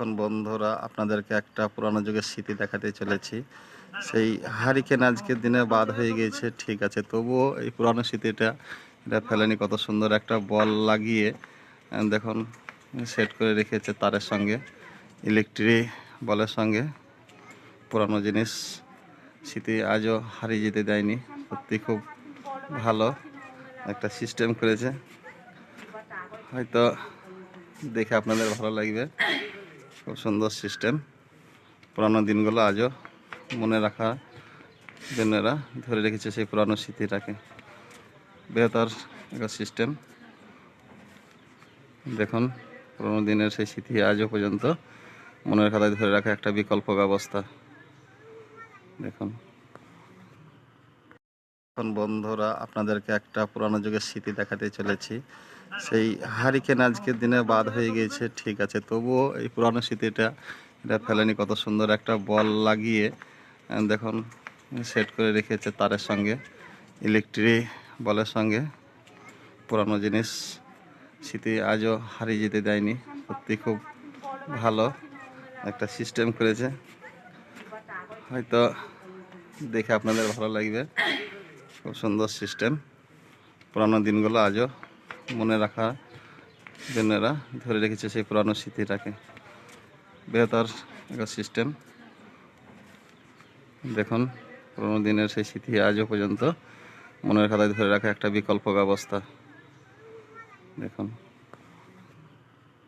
এখন বন্ধুরা, আপনাদেরকে একটা পুরানো যুগের স্মৃতি দেখাতে চলেছি। সেই হারিকেন আজকের দিনে বাদ হয়ে গিয়েছে, ঠিক আছে। তবুও এই পুরানো স্মৃতিটা, এটা ফেলেনি কত সুন্দর একটা বল লাগিয়ে। দেখুন, সেট করে রেখেছে তারের সঙ্গে ইলেকট্রিক বলের সঙ্গে। পুরানো জিনিস, স্মৃতি আজও হারিয়ে যেতে দেয়নি, সত্যি খুব ভালো একটা সিস্টেম করেছে। হয়তো দেখে আপনাদের ভালো লাগবে। খুব সুন্দর সিস্টেম। পুরানো দিনগুলো আজও মনে রাখার জন্য এরা ধরে রেখেছে সেই পুরানো স্মৃতিটাকে। বৃহত্তর একটা সিস্টেম। দেখুন, পুরোনো দিনের সেই স্মৃতি আজও পর্যন্ত মনের খাতায় ধরে রাখা একটা বিকল্প ব্যবস্থা। দেখুন। এখন বন্ধুরা আপনাদেরকে একটা পুরানো যুগের স্মৃতি দেখাতে চলেছি। সেই হারিকেন আজকের দিনে বাদ হয়ে গিয়েছে, ঠিক আছে। তবুও এই পুরানো স্মৃতিটা, এটা ফেলেনি কত সুন্দর একটা বল লাগিয়ে। দেখুন, সেট করে রেখেছে তারের সঙ্গে ইলেকট্রিক বলের সঙ্গে। পুরানো জিনিস, স্মৃতি আজও হারিয়ে যেতে দেয়নি। সত্যি খুব ভালো একটা সিস্টেম করেছে। হয়তো দেখে আপনাদের ভালো লাগবে। খুব সুন্দর সিস্টেম। পুরানো দিনগুলো আজও মনে রাখার জন্য এরা ধরে রেখেছে সেই পুরানো স্মৃতিটাকে। বেহতর একটা সিস্টেম। দেখুন, পুরোনো দিনের সেই স্মৃতি আজও পর্যন্ত মনের খাতায় ধরে রাখা একটা বিকল্প ব্যবস্থা। দেখুন।